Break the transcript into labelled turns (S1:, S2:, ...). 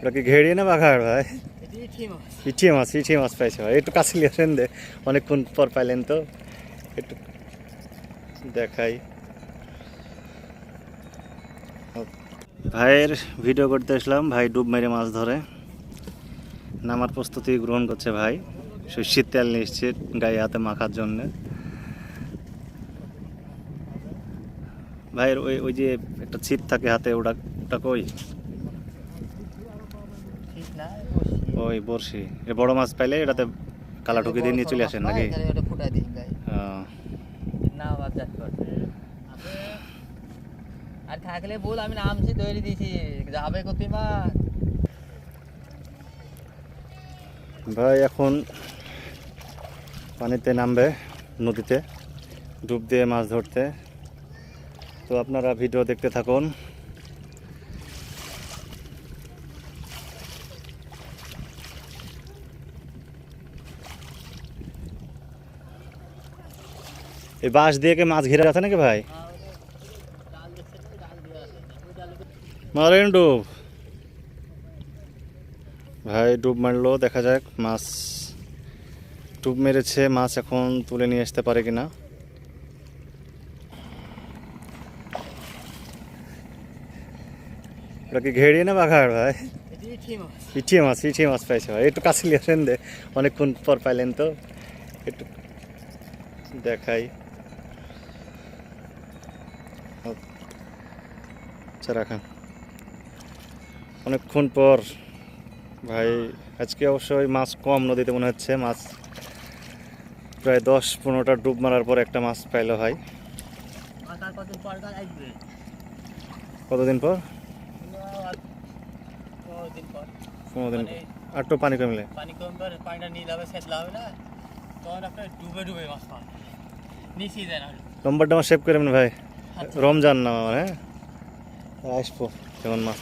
S1: ওটা কি ঘেড়িয়ে না বাঘাড় ভাই?
S2: এটি ইঠি মাছ।
S1: ইঠিয়ে মাছ পাইছে ভাই। একটু কাছে আসেন দে অনেকক্ষণ পর পাইলেন তো। একটু দেখাই। ভাইয়ের ভিডিও করতে আসলাম ভাই ডুব মেরে মাছ ধরে। নামার প্রস্তুতি গ্রহণ করছে ভাই। সর্ষের তেল নিয়ে এসছে গায়ে হাতে মাখার জন্য। ভাইয়ের ওই ওই যে একটা ছিপ থাকে হাতে ওটা ওটা কই? ওই বড়শি। এ বড় মাছ পাইলে এটাতে কালা ঢুকে দিয়ে নিয়ে চলে আসেন নাকি?
S2: আর থাকলে বল আমি নামছি তৈরি দিয়েছি যাবে কত
S1: ভাই, এখন পানিতে নামবে নদীতে, ডুব দিয়ে মাছ ধরতে। তো আপনারা ভিডিও দেখতে থাকুন। এই বাঁশ দিয়ে কি মাছ ঘিরে আছে নাকি ভাই? মারেন ডুব। ভাই, ডুব মারলো, দেখা যাক মাছ ডুব মেরেছে, মাছ এখন তুলে নিয়ে আসতে পারে কিনা। ওটা কি ঘেড়িয়ে না বাঘাড় ভাই?
S2: ইঠি মাছ,
S1: ইঠিয়ে মাছ পাইছে ভাই। একটু কাছে নিয়ে দে, অনেকক্ষণ পর পাইলেন তো। একটু দেখাই। আচ্ছা রাখান। অনেকক্ষণ পর ভাই আজকে অবশ্যই মাছ কম নদীতে মনে হচ্ছে মাছ প্রায় দশ পনেরোটা ডুব মারার পর একটা মাছ পাইলো ভাই। কতদিন পর?
S2: দিন
S1: পনেরো দিন আর তো পানি কমলে?
S2: পানি কমবে পানিটা নীল হবে সেতলা হবে না। তখন আপনার ডুবে ডুবে মাছ পান নিচেই যায় না
S1: নম্বরটা আমার সেভ করে ভাই। রমজান না আমার হ্যাঁ? আসব যেমন মাছ?